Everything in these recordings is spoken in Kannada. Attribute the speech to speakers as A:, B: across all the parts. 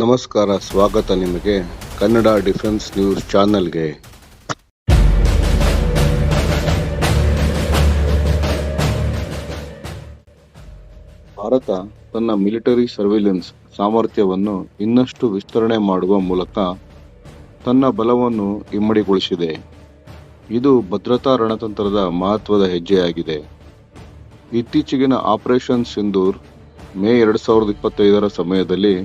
A: ನಮಸ್ಕಾರ, ಸ್ವಾಗತ ನಿಮಗೆ ಕನ್ನಡ ಡಿಫೆನ್ಸ್ ನ್ಯೂಸ್ ಚಾನಲ್ಗೆ. ಭಾರತ ತನ್ನ ಮಿಲಿಟರಿ ಸರ್ವಿಲೆನ್ಸ್ ಸಾಮರ್ಥ್ಯವನ್ನು ಇನ್ನಷ್ಟು ವಿಸ್ತರಣೆ ಮಾಡುವ ಮೂಲಕ ತನ್ನ ಬಲವನ್ನು ಇಮ್ಮಡಿಗೊಳಿಸಿದೆ. ಇದು ಭದ್ರತಾ ರಣತಂತ್ರದ ಮಹತ್ವದ ಹೆಜ್ಜೆಯಾಗಿದೆ. ಇತ್ತೀಚೆಗಿನ ಆಪರೇಷನ್ ಸಿಂಧೂರ್ ಮೇ ಎರಡು ಸಾವಿರದ ಇಪ್ಪತ್ತೈದರ ಸಮಯದಲ್ಲಿ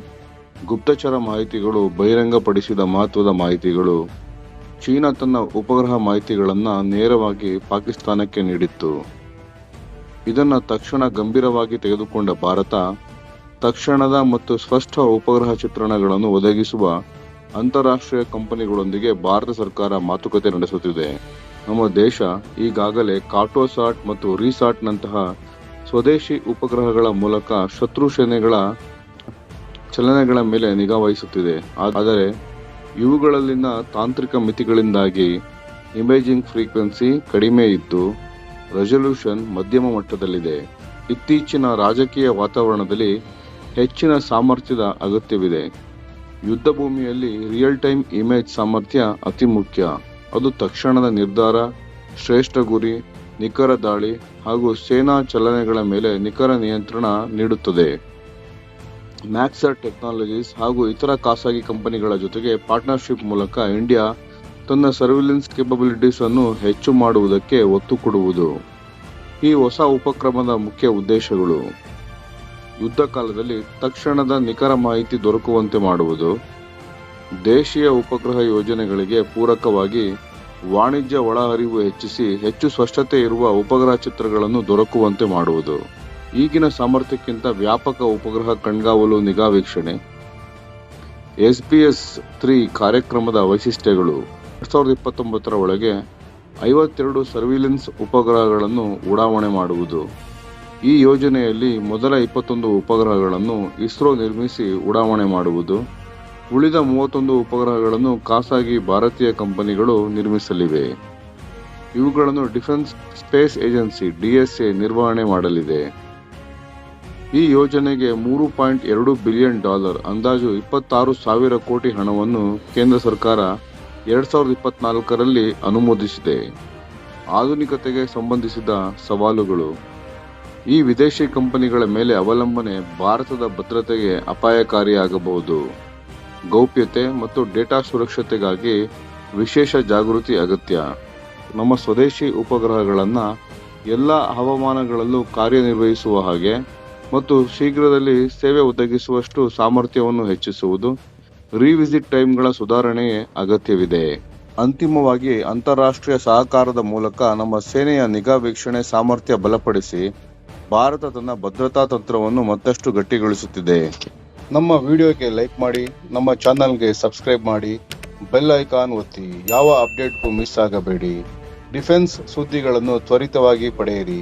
A: ಗುಪ್ತಚರ ಮಾಹಿತಿಗಳು ಬಹಿರಂಗಪಡಿಸಿದ ಮಹತ್ವದ ಮಾಹಿತಿಗಳು ಚೀನಾ ತನ್ನ ಉಪಗ್ರಹ ಮಾಹಿತಿಗಳನ್ನು ನೇರವಾಗಿ ಪಾಕಿಸ್ತಾನಕ್ಕೆ ನೀಡಿತ್ತು. ಇದನ್ನು ತಕ್ಷಣ ಗಂಭೀರವಾಗಿ ತೆಗೆದುಕೊಂಡ ಭಾರತ, ತಕ್ಷಣದ ಮತ್ತು ಸ್ಪಷ್ಟ ಉಪಗ್ರಹ ಚಿತ್ರಣಗಳನ್ನು ಒದಗಿಸುವ ಅಂತಾರಾಷ್ಟ್ರೀಯ ಕಂಪನಿಗಳೊಂದಿಗೆ ಭಾರತ ಸರ್ಕಾರ ಮಾತುಕತೆ ನಡೆಸುತ್ತಿದೆ. ನಮ್ಮ ದೇಶ ಈಗಾಗಲೇ ಕಾಟೋಸಾಟ್ ಮತ್ತು ರೀಸಾಟ್ನಂತಹ ಸ್ವದೇಶಿ ಉಪಗ್ರಹಗಳ ಮೂಲಕ ಶತ್ರು ಸೇನೆಗಳ ಚಲನೆಗಳ ಮೇಲೆ ನಿಗಾ ವಹಿಸುತ್ತಿದೆ. ಆದರೆ ಇವುಗಳಲ್ಲಿನ ತಾಂತ್ರಿಕ ಮಿತಿಗಳಿಂದಾಗಿ ಇಮೇಜಿಂಗ್ ಫ್ರೀಕ್ವೆನ್ಸಿ ಕಡಿಮೆ ಇದ್ದು ರೆಸೊಲ್ಯೂಷನ್ ಮಧ್ಯಮ ಮಟ್ಟದಲ್ಲಿದೆ. ಇತ್ತೀಚಿನ ರಾಜಕೀಯ ವಾತಾವರಣದಲ್ಲಿ ಹೆಚ್ಚಿನ ಸಾಮರ್ಥ್ಯದ ಅಗತ್ಯವಿದೆ. ಯುದ್ಧ ಭೂಮಿಯಲ್ಲಿ ರಿಯಲ್ ಟೈಮ್ ಇಮೇಜ್ ಸಾಮರ್ಥ್ಯ ಅತಿ ಮುಖ್ಯ. ಅದು ತಕ್ಷಣದ ನಿರ್ಧಾರ, ಶ್ರೇಷ್ಠ ಗುರಿ, ನಿಖರ ದಾಳಿ ಹಾಗೂ ಸೇನಾ ಚಲನೆಗಳ ಮೇಲೆ ನಿಖರ ನಿಯಂತ್ರಣ ನೀಡುತ್ತದೆ. ಮ್ಯಾಕ್ಸರ್ ಟೆಕ್ನಾಲಜೀಸ್ ಹಾಗೂ ಇತರ ಖಾಸಗಿ ಕಂಪನಿಗಳ ಜೊತೆಗೆ ಪಾರ್ಟ್ನರ್ಶಿಪ್ ಮೂಲಕ ಇಂಡಿಯಾ ತನ್ನ ಸರ್ವಿಲೆನ್ಸ್ ಕೇಪಬಿಲಿಟೀಸ್ ಅನ್ನು ಹೆಚ್ಚು ಮಾಡುವುದಕ್ಕೆ ಒತ್ತು ಕೊಡುವುದು. ಈ ಹೊಸ ಉಪಕ್ರಮದ ಮುಖ್ಯ ಉದ್ದೇಶಗಳು. ಯುದ್ಧ ಕಾಲದಲ್ಲಿ ತಕ್ಷಣದ ನಿಖರ ಮಾಹಿತಿ ದೊರಕುವಂತೆ ಮಾಡುವುದು. ದೇಶೀಯ ಉಪಗ್ರಹ ಯೋಜನೆಗಳಿಗೆ ಪೂರಕವಾಗಿ ವಾಣಿಜ್ಯ ಒಳಹರಿವು ಹೆಚ್ಚಿಸಿ ಹೆಚ್ಚು ಸ್ಪಷ್ಟತೆ ಇರುವ ಉಪಗ್ರಹ ಚಿತ್ರಗಳನ್ನು ದೊರಕುವಂತೆ ಮಾಡುವುದು. ಈಗಿನ ಸಾಮರ್ಥ್ಯಕ್ಕಿಂತ ವ್ಯಾಪಕ ಉಪಗ್ರಹ ಕಣ್ಗಾವಲು ನಿಗಾ ವೀಕ್ಷಣೆ. ಎಸ್ ಪಿ ಎಸ್ ತ್ರೀ ಕಾರ್ಯಕ್ರಮದ ವೈಶಿಷ್ಟ್ಯಗಳು. ಎರಡ್ ಸಾವಿರದ ಇಪ್ಪತ್ತೊಂಬತ್ತರ ಒಳಗೆ ಐವತ್ತೆರಡು ಸರ್ವಿಲೆನ್ಸ್ ಉಪಗ್ರಹಗಳನ್ನು ಉಡಾವಣೆ ಮಾಡುವುದು. ಈ ಯೋಜನೆಯಲ್ಲಿ ಮೊದಲ ಇಪ್ಪತ್ತೊಂದು ಉಪಗ್ರಹಗಳನ್ನು ಇಸ್ರೋ ನಿರ್ಮಿಸಿ ಉಡಾವಣೆ ಮಾಡುವುದು. ಉಳಿದ ಮೂವತ್ತೊಂದು ಉಪಗ್ರಹಗಳನ್ನು ಖಾಸಗಿ ಭಾರತೀಯ ಕಂಪನಿಗಳು ನಿರ್ಮಿಸಲಿವೆ. ಇವುಗಳನ್ನು ಡಿಫೆನ್ಸ್ ಸ್ಪೇಸ್ ಏಜೆನ್ಸಿ ಡಿಎಸ್ಎ ನಿರ್ವಹಣೆ ಮಾಡಲಿದೆ. ಈ ಯೋಜನೆಗೆ ಮೂರು ಪಾಯಿಂಟ್ ಎರಡು ಬಿಲಿಯನ್ ಡಾಲರ್, ಅಂದಾಜು ಇಪ್ಪತ್ತಾರು ಸಾವಿರ ಕೋಟಿ ಹಣವನ್ನು ಕೇಂದ್ರ ಸರ್ಕಾರ ಎರಡ್ ಸಾವಿರದ ಇಪ್ಪತ್ನಾಲ್ಕರಲ್ಲಿ ಅನುಮೋದಿಸಿದೆ. ಆಧುನಿಕತೆಗೆ ಸಂಬಂಧಿಸಿದ ಸವಾಲುಗಳು. ಈ ವಿದೇಶಿ ಕಂಪನಿಗಳ ಮೇಲೆ ಅವಲಂಬನೆ ಭಾರತದ ಭದ್ರತೆಗೆ ಅಪಾಯಕಾರಿಯಾಗಬಹುದು. ಗೌಪ್ಯತೆ ಮತ್ತು ಡೇಟಾ ಸುರಕ್ಷತೆಗಾಗಿ ವಿಶೇಷ ಜಾಗೃತಿ ಅಗತ್ಯ. ನಮ್ಮ ಸ್ವದೇಶಿ ಉಪಗ್ರಹಗಳನ್ನು ಎಲ್ಲ ಹವಾಮಾನಗಳಲ್ಲೂ ಕಾರ್ಯನಿರ್ವಹಿಸುವ ಹಾಗೆ ಮತ್ತು ಶೀಘ್ರದಲ್ಲಿ ಸೇವೆ ಒದಗಿಸುವಷ್ಟು ಸಾಮರ್ಥ್ಯವನ್ನು ಹೆಚ್ಚಿಸುವುದು ರಿವಿಸಿಟ್ ಟೈಮ್ಗಳ ಸುಧಾರಣೆ ಅಗತ್ಯವಿದೆ. ಅಂತಿಮವಾಗಿ ಅಂತಾರಾಷ್ಟ್ರೀಯ ಸಹಕಾರದ ಮೂಲಕ ನಮ್ಮ ಸೇನೆಯ ನಿಗಾ ವೀಕ್ಷಣೆ ಸಾಮರ್ಥ್ಯ ಬಲಪಡಿಸಿ ಭಾರತ ತನ್ನ ಭದ್ರತಾ ತಂತ್ರವನ್ನು ಮತ್ತಷ್ಟು ಗಟ್ಟಿಗೊಳಿಸುತ್ತಿದೆ. ನಮ್ಮ ವಿಡಿಯೋಗೆ ಲೈಕ್ ಮಾಡಿ, ನಮ್ಮ ಚಾನಲ್ಗೆ ಸಬ್ಸ್ಕ್ರೈಬ್ ಮಾಡಿ, ಬೆಲ್ ಐಕಾನ್ ಒತ್ತಿ, ಯಾವ ಅಪ್ಡೇಟ್ಗೂ ಮಿಸ್ ಆಗಬೇಡಿ. ಡಿಫೆನ್ಸ್ ಸುದ್ದಿಗಳನ್ನು ತ್ವರಿತವಾಗಿ ಪಡೆಯಿರಿ.